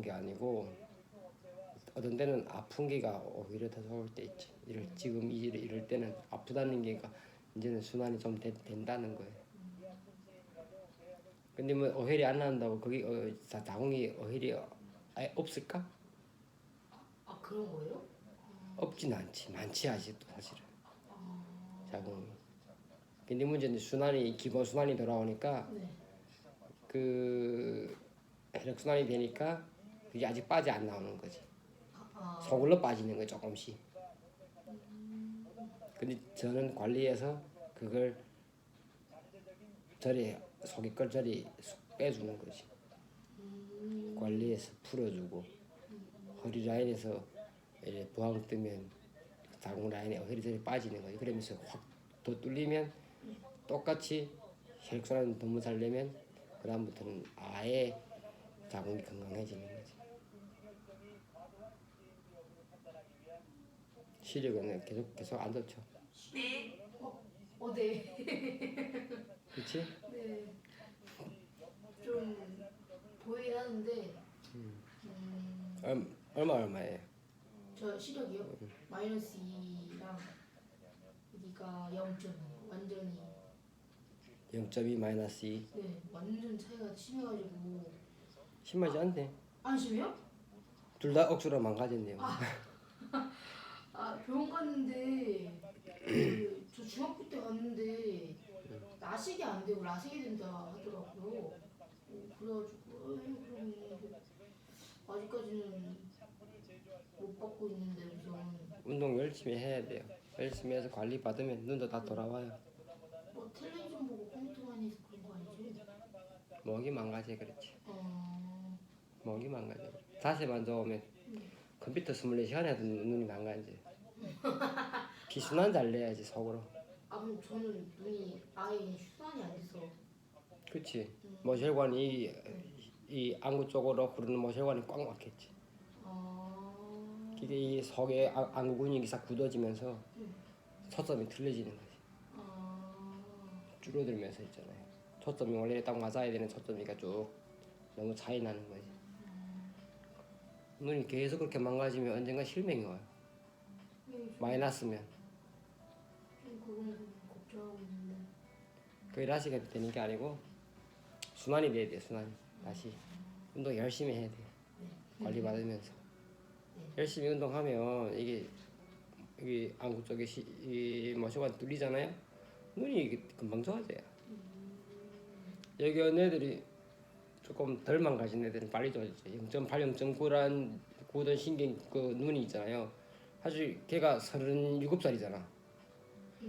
게 아니고 어떤 때는 아픈 게가 오히려 더 좋을 때 있지. 이럴 지금 이- 이럴 때는 아프다는 게가 이제는 순환이 좀 되- 된다는 거예요. 근데 뭐 어혈이 안 난다고 거기 어, 자- 자궁이 어혈이 아예 없을까? 아 그런 거예요? 없진 않지. 많지 아직도 사실은 자궁이. 근데 문제는 순환이 기본 순환이 돌아오니까 네. 그 혈액 순환이 되니까 그게 아직 빠져 안 나오는 거지. 아, 속으로 빠지는 거 조금씩. 근데 저는 관리해서 그걸 저리 속에 걸 저리 쑥 빼주는 거지. 관리해서 풀어주고 허리 라인에서 부항 뜨면 자궁 라인에 허리 저리 빠지는 거지. 그러면서 확 더 뚫리면 똑같이 혈액순환 너무 잘 되면 그 다음부터는 아예 자궁이 건강해지는 거지. 시력은 계속 계속 안 좋죠. 어, 네. 그렇지? 네. 좀 보이긴 하는데, 음, 얼, 얼마 얼마예요? 저 시력이요? 마이너스 2랑 여기가 0.2 완전히 0.2 마이너스 2 네 완전 차이가 심해가지고 심하지 않네. 안 심해요? 둘 다 억수로 망가졌네요. 아 병원 갔는데 그, 저 중학교 때 갔는데 나식이 안 되고 라식이 된다 하더라고요. 어, 그래가지고 에이, 그럼 아직까지는 못 받고 있는데 우선 운동 열심히 해야 돼요. 열심히 해서 관리 받으면 눈도 다 돌아와요. 뭐 텔레비전 보고 컴퓨터 많이 해서 그런 거 아니지? 목이 망가져 그렇지. 어, 목이 망가져. 자세만 좋으면 컴퓨터 24시간 해도 눈이. 피순환 잘 내야지 속으로. 아 그럼 저는 눈이 아예 그냥 수산이 안 돼서 그렇지. 모혈관이 이 안구 쪽으로 흐르는 모혈관이 꽉 막혔지. 아, 이게 이 속에 안- 안구 근육이 싹 굳어지면서 초점이 틀려지는 거지. 아, 줄어들면서 있잖아요. 초점이 원래 딱 맞아야 되는 초점이가 쭉 너무 차이 나는 거지. 눈이 계속 그렇게 망가지면 언젠가 실명이 와요. 걱정하고 있는데. 그게 라시가 되는 게 아니고 순환이 돼야 돼 순환이. 다시. 운동 열심히 해야 돼 관리 받으면서. 열심히 운동하면 이게 이게 안구 쪽에 시, 이 모셔가 뚫리잖아요? 눈이 이게 금방 좋아져요. 여기 온 애들이 조금 덜 망가진 애들은 빨리 좋아지죠 0.8, 0.9란 9던 신경 그 눈이 있잖아요 사실 걔가 37살이잖아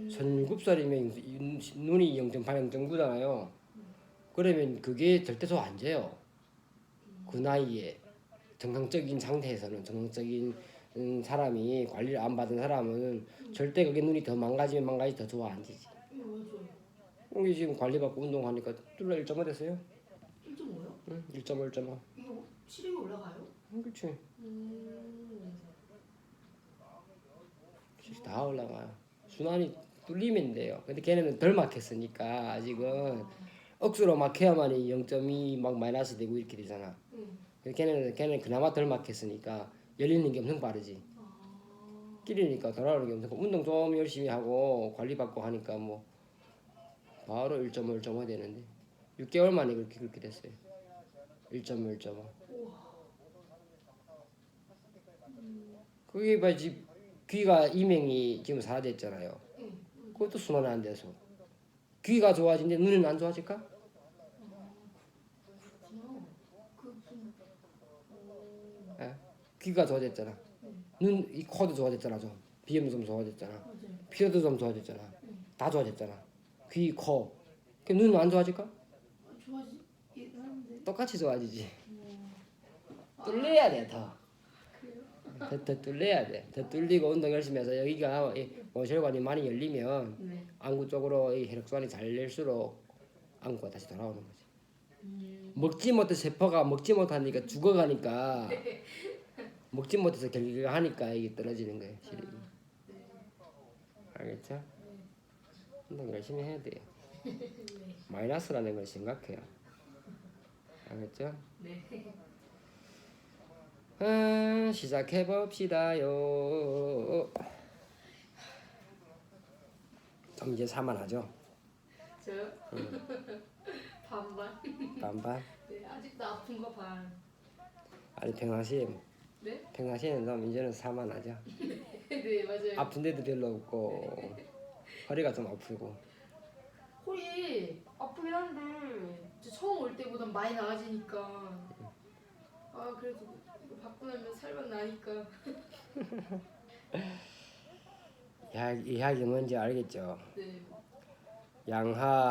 37살이면 눈이 0.8, 0.9잖아요. 그러면 그게 절대 더안 돼요. 그 나이에 정상적인 상태에서는 정상적인 음, 사람이 관리를 안 받은 사람은 절대 그게 눈이 더 망가지면 망가지 더 좋아 안 되지. 우리 지금 관리받고 운동하니까 뚫려 1.5 됐어요? 1.5요? 응, 1.5, 1.5. 이거 시력이 올라가요? 응, 그렇지. 음, 다 올라가요. 순환이 뚫리면 돼요. 근데 걔네는 덜 막혔으니까 아직은 억수로 막혀야만 이 0.2 막 마이너스 되고 이렇게 되잖아. 응. 근데 걔네는 걔는 그나마 덜 막혔으니까 열리는 게 엄청 빠르지. 아, 끼리니까 돌아오는 게 엄청 빠- 운동 좀 열심히 하고 관리 받고 하니까 뭐 바로 1.5, 1.5 되는데 6개월 만에 그렇게 그렇게 됐어요. 1.5, 1.5. 그게 봐지 귀가 이명이 지금 사라졌잖아요. 응. 그것도 순환이 안 돼서 귀가 좋아지는데 눈은 안 좋아질까? 예? 귀가 좋아졌잖아. 눈, 이 코도 좋아졌잖아 좀. 비염도 좀 좋아졌잖아. 피로도 좀 좋아졌잖아. 다 좋아졌잖아. 귀, 코. 그 눈은 안 좋아질까? 아, 똑같이 좋아지지. 어, 뚫려야 돼 더. 더, 더 뚫려야 돼. 더 뚫리고 운동 열심히 해서 여기가 이 모혈관이 많이 열리면 네. 안구 쪽으로 이 혈액순환이 잘 될수록 안구가 다시 돌아오는 거지. 음, 먹지 못해 세포가 먹지 못하니까 죽어가니까 먹지 못해서 결국하니까 이게 떨어지는 거예요 시력이 알겠죠? 운동 열심히 해야 돼요 마이너스라는 건 심각해요 알겠죠? 네. 음, 시작해 봅시다요. 그럼 이제 살만하죠? 저요? 반반. 반반. 네, 아직도 아픈 거 반. 아니 평상시에 네? 평상시에는 좀 이제는 살만하죠. 네, 맞아요. 아픈 데도 별로 없고 허리가 좀 아프고. 허리 아프긴 한데 저 처음 올 때보단 많이 나아지니까. 아 그래도 이거 받고 나면 살만 나니까. 약, 이 약이 뭔지 알겠죠? 네. 양하